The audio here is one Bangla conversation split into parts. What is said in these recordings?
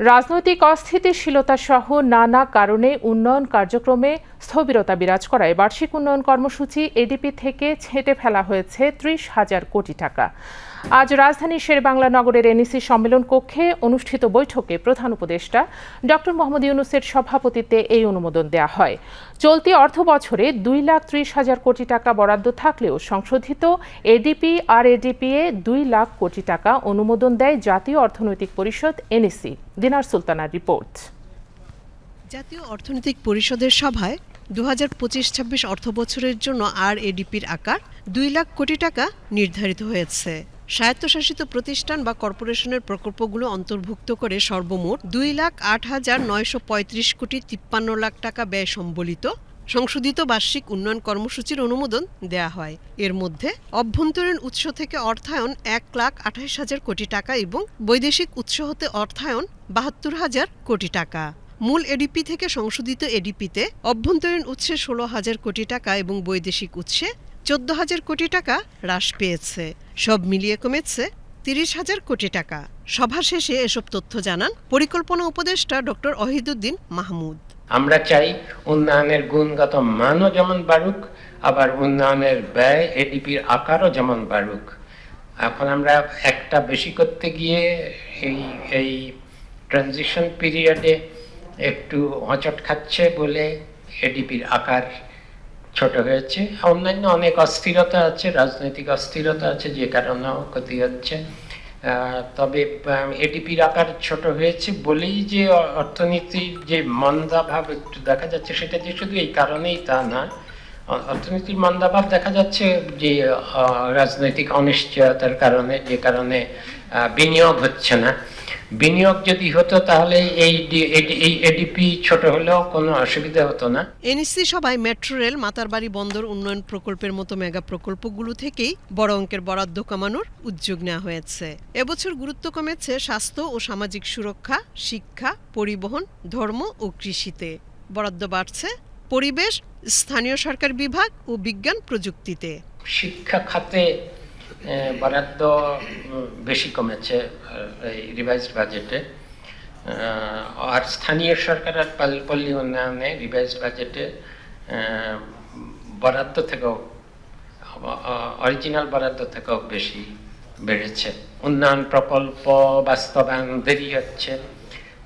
রাজনৈতিক অস্থিতিশীলতা সহ নানা কারণে উন্নয়ন কার্যক্রমে স্থবিরতা বিরাজ করায় বার্ষিক উন্নয়ন কর্মসূচি এডিপি থেকে ছেঁটে ফেলা হয়েছে ত্রিশ হাজার কোটি টাকা। আজ রাজধানীর শেরবাংলা নগরের এনইসি সম্মেলন কক্ষে অনুষ্ঠিত বৈঠকে প্রধান উপদেষ্টা ডক্টর মোহাম্মদ ইউনুসের সভাপতিত্বে এই অনুমোদন দেওয়া হয়। চলতি অর্থ বছরে দুই লাখ ত্রিশ হাজার কোটি টাকা বরাদ্দ থাকলেও সংশোধিত এডিপি আর এডিপিএ দুই লাখ কোটি টাকা অনুমোদন দেয় জাতীয় অর্থনৈতিক পরিষদ এনইসি। দিনার সুলতানার রিপোর্ট। জাতীয় অর্থনৈতিক পরিষদের সভায় দু হাজার পঁচিশ ছাব্বিশ অর্থ বছরের জন্য আর এডিপির আকার দুই লাখ কোটি টাকা নির্ধারিত হয়েছে। স্বায়ত্তশাসিত প্রতিষ্ঠান বা কর্পোরেশনের প্রকল্পগুলো অন্তর্ভুক্ত করে সর্বমোট দুই লাখ আট হাজার নয়শো পঁয়ত্রিশ কোটি তিপ্পান্ন লাখ টাকা ব্যয় সম্বলিত সংশোধিত বার্ষিক উন্নয়ন কর্মসূচির অনুমোদন দেয়া হয়। এর মধ্যে অভ্যন্তরীণ উৎস থেকে অর্থায়ন এক লাখ আঠাইশ হাজার কোটি টাকা এবং বৈদেশিক উৎস হতে অর্থায়ন বাহাত্তর হাজার কোটি টাকা। মূল এডিপি থেকে সংশোধিত এডিপিতে অভ্যন্তরীণ উৎসে ষোলো হাজার কোটি টাকা এবং বৈদেশিক উৎসে চোদ্দ হাজার কোটি টাকা হ্রাস পেয়েছে। সব মিলিয়ে কমেছে তিরিশ হাজার কোটি টাকা। সভা শেষে এসব তথ্য জানান পরিকল্পনা উপদেষ্টা ডক্টর অহিদুদ্দিন মাহমুদ। আমরা চাই উন্নয়নের গুণগত মানও যেমন বাড়ুক, আবার উন্নয়নের ব্যয় এডিপির আকারও যেমন বাড়ুক। এখন আমরা একটা বেশি করতে গিয়ে এই এই ট্রানজিশন পিরিয়ডে একটু হচট খাচ্ছে বলে এডিপির আকার ছোট হয়েছে। অন্যান্য অনেক অস্থিরতা আছে, রাজনৈতিক অস্থিরতা আছে যে কারণেও ক্ষতি হচ্ছে। তবে এডিপির আকার ছোট হয়েছে বলেই যে অর্থনীতির যে মন্দাভাব একটু দেখা যাচ্ছে, সেটা যে শুধু এই কারণেই তা না। অর্থনীতির মন্দাভাব দেখা যাচ্ছে যে রাজনৈতিক অনিশ্চয়তার কারণে, যে কারণে বিনিয়োগ হচ্ছে না। বিনিয়োগ যদি হতো তাহলে এই এই- এডিপি ছোট হলেও কোনো অসুবিধা হতো না। এনএসসি সভায় মেট্রো রেল মাতারবাড়ি বন্দর উন্নয়ন প্রকল্পের মতো মেগা প্রকল্পগুলো থেকেই বড় অঙ্কের বরাদ্দ কমানোর উদ্যোগ নেওয়া হয়েছে। এবছর গুরুত্ব কমেছে স্বাস্থ্য ও সামাজিক সুরক্ষা শিক্ষা পরিবহন ধর্ম ও কৃষিতে। বরাদ্দ বাড়ছে পরিবেশ স্থানীয় সরকার বিভাগ ও বিজ্ঞান প্রযুক্তিতে। শিক্ষা খাতে বরাদ্দ বেশি কমেছে এই রিভাইজড বাজেটে আর স্থানীয় সরকার আর পাল- পল্লী উন্নয়নে রিভাইজড বাজেটে বরাদ্দ থেকেও অরিজিনাল বরাদ্দ থেকেও বেশি বেড়েছে। উন্নয়ন প্রকল্প বাস্তবায়ন দেরি হচ্ছে।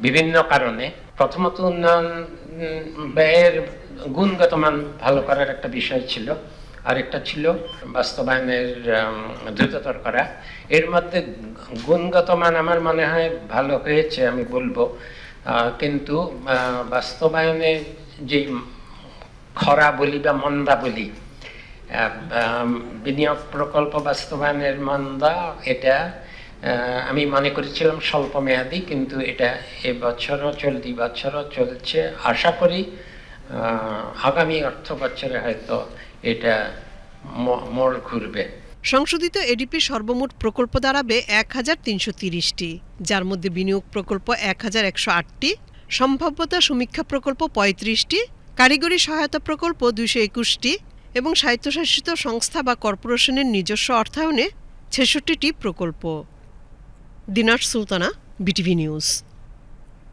বিভিন্ন কারণে প্রথমত উন্নয়ন ব্যয়ের গুণগত মান ভালো করার একটা বিষয় ছিল। আরেকটা ছিল বাস্তবায়নের দ্রুততর করা এর মধ্যে গুণগত মান আমার মনে হয় ভালো হয়েছে, আমি বলব। কিন্তু বাস্তবায়নে যে খরা বলি বা মন্দা বলি বিনিয়োগ প্রকল্প বাস্তবায়নের মন্দা, এটা আমি মনে করেছিলাম স্বল্প মেয়াদি, কিন্তু এটা এবছরও চলতি বছরও চলছে। আশা করি আগামী অর্থ বছরে হয়তো এটা ম- মোড় ঘুরবে। সংশোধিত এডিপি সর্বমোট প্রকল্প দাঁড়াবে এক হাজার তিনশো তিরিশটি, যার মধ্যে বিনিয়োগ প্রকল্প এক হাজার একশো আটটি, সম্ভাব্যতা সমীক্ষা প্রকল্প পঁয়ত্রিশটি, কারিগরি সহায়তা প্রকল্প দুইশো একুশটি এবং স্বায়ত্তশাসিত সংস্থা বা কর্পোরেশনের নিজস্ব অর্থায়নে ছেষট্টিটি প্রকল্প। Dinar Sultana, BTV news.